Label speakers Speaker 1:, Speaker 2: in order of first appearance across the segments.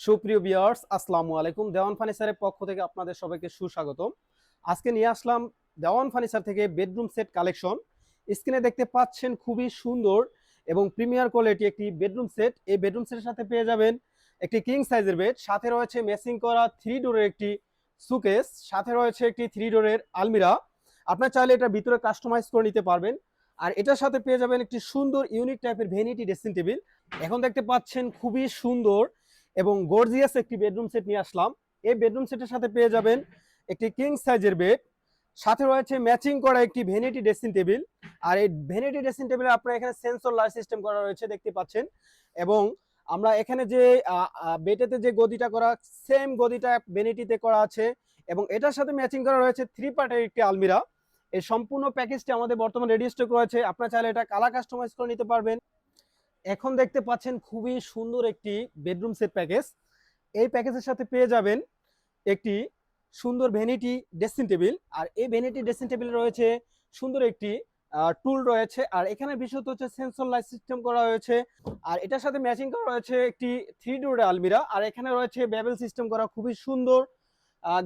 Speaker 1: সুপ্রিয় বিয়ার্স আসসালামু আলাইকুম। দেওয়ান ফার্নিচারের পক্ষ থেকে আপনাদের সবাইকে সুস্বাগতম। আজকে নিয়ে আসলাম দেওয়ান ফার্নিচার থেকে বেডরুম সেট কালেকশন। স্ক্রিনে দেখতে পাচ্ছেন খুবই সুন্দর এবং প্রিমিয়ার কোয়ালিটি একটি বেডরুম সেট। এই বেডরুম সেটের সাথে পেয়ে যাবেন একটি কিং সাইজের বেড, সাথে রয়েছে মেসিং করা থ্রি ডোরের একটি সুকেস, সাথে রয়েছে একটি থ্রি ডোরের আলমিরা। আপনার চাইলে এটা ভিতরে কাস্টমাইজ করে নিতে পারবেন। আর এটার সাথে পেয়ে যাবেন একটি সুন্দর, ইউনিক টাইপের ভেনিটি ড্রেসিং টেবিল। এখন দেখতে পাচ্ছেন খুবই সুন্দর এবং গর্জিয়াস একটি বেডরুম সেট নিয়ে আসলাম। এই বেডরুম সেটের সাথে পেয়ে যাবেন একটি কিং সাইজের বেড সাথে রয়েছে ম্যাচিং করা একটি ভেনিটি ড্রেসিং টেবিল আর এই ভেনিটি ড্রেসিং টেবিলে আপনার এখানে সেন্সর লাইট সিস্টেম করা রয়েছে দেখতে পাচ্ছেন। এবং আমরা এখানে যে বেটেতে যে গদিটা করা সেম গদিটা ভেনিটিতে করা আছে এবং এটার সাথে ম্যাচিং করা রয়েছে থ্রি পার্টের একটি আলমিরা। এই সম্পূর্ণ প্যাকেজটি আমাদের বর্তমানে রেডি স্টক রয়েছে। আপনার চাইলে এটা কালার কাস্টমাইজ করে নিতে পারবেন। এখন দেখতে পাচ্ছেন খুবই সুন্দর একটি বেডরুম সেট প্যাকেজ এই প্যাকেজের সাথে পেয়ে যাবেন একটি সুন্দর ভ্যানিটি ড্রেসিং টেবিল আর এই ভ্যানিটি ড্রেসিং টেবিল রয়েছে সুন্দর একটি টুল রয়েছে। আর এখানে বিশেষত হচ্ছে সেন্সর লাইট সিস্টেম করা হয়েছে। আর এটার সাথে ম্যাচিং করা রয়েছে একটি থ্রি ডোর আলমিরা আর এখানে রয়েছে বেবেল সিস্টেম করা খুবই সুন্দর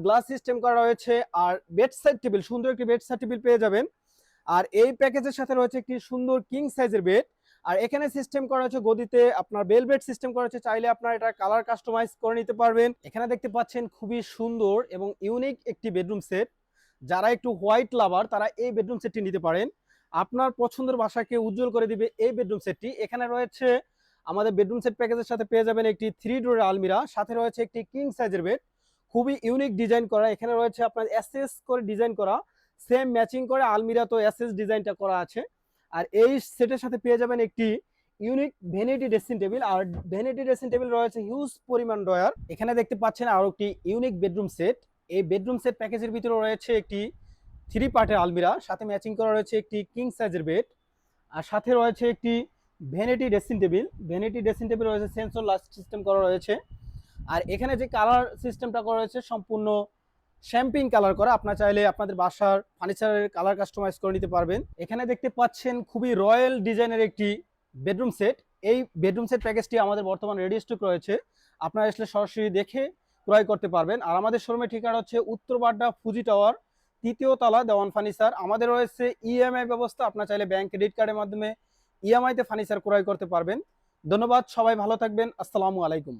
Speaker 1: গ্লাস সিস্টেম করা রয়েছে আর বেড সাইড টেবিল সুন্দর একটি বেড সাইড টেবিল পেয়ে যাবেন। আর এই প্যাকেজের সাথে রয়েছে একটি সুন্দর কিং সাইজের বেড আর এখানে সিস্টেম করা হচ্ছে গদিতে, আপনার বেলভেট সিস্টেম করা হচ্ছে, চাইলে আপনার এটা কালার কাস্টমাইজ করে নিতে পারবেন। এখানে দেখতে পাচ্ছেন খুবই সুন্দর এবং ইউনিক একটি বেডরুম সেট যারা একটু হোয়াইট লাভার তারা এই বেডরুম সেটটি নিতে পারেন। আপনার পছন্দের বাসাকে উজ্জ্বল করে দিবে এই বেডরুম সেটটি এখানে রয়েছে আমাদের বেডরুম সেট প্যাকেজের সাথে পেয়ে যাবেন একটি থ্রি ডোরের আলমিরা সাথে রয়েছে একটি কিং সাইজের বেড খুবই ইউনিক ডিজাইন করা। এখানে রয়েছে আপনার এসএস করে ডিজাইন করা। সেম ম্যাচিং করে আলমিরা তো এসএস ডিজাইনটা করা আছে। আর এই সেটের সাথে পেয়ে যাবেন একটি ইউনিক ভেনিটি ড্রেসিং টেবিল আর ভেনিটি ড্রেসিং টেবিল রয়েছে হিউজ পরিমাণ ডয়ার এখানে দেখতে পাচ্ছেন আরও একটি ইউনিক বেডরুম সেট এই বেডরুম সেট প্যাকেজের ভিতরে রয়েছে একটি থ্রি পার্টের আলমিরা, সাথে ম্যাচিং করা রয়েছে একটি কিং সাইজের বেড আর সাথে রয়েছে একটি vanity dressing table vanity dressing table রয়েছে সেন্সর লাস্ট সিস্টেম করা রয়েছে। আর এখানে যে কালার সিস্টেমটা করা রয়েছে, সম্পূর্ণ শ্যাম্পিং কালার করা। আপনার চাইলে আপনাদের বাসার ফার্নিচারের কালার কাস্টমাইজ করে নিতে পারবেন। এখানে দেখতে পাচ্ছেন খুবই রয়্যাল ডিজাইনের একটি বেডরুম সেট এই বেডরুম সেট প্যাকেজটি আমাদের বর্তমান রেডি স্টক রয়েছে। আপনারা আসলে সরাসরি দেখে ক্রয় করতে পারবেন। আর আমাদের শোরুমের ঠিকানা হচ্ছে উত্তর বাড্ডা ফুজি টাওয়ার তৃতীয় তলা দেওয়ান ফার্নিচার আমাদের রয়েছে ইএমআই ব্যবস্থা। আপনার চাইলে ব্যাংক ক্রেডিট কার্ডের মাধ্যমে ইএমআইতে ফার্নিচার ক্রয় করতে পারবেন। ধন্যবাদ, সবাই ভালো থাকবেন। আসসালামু আলাইকুম।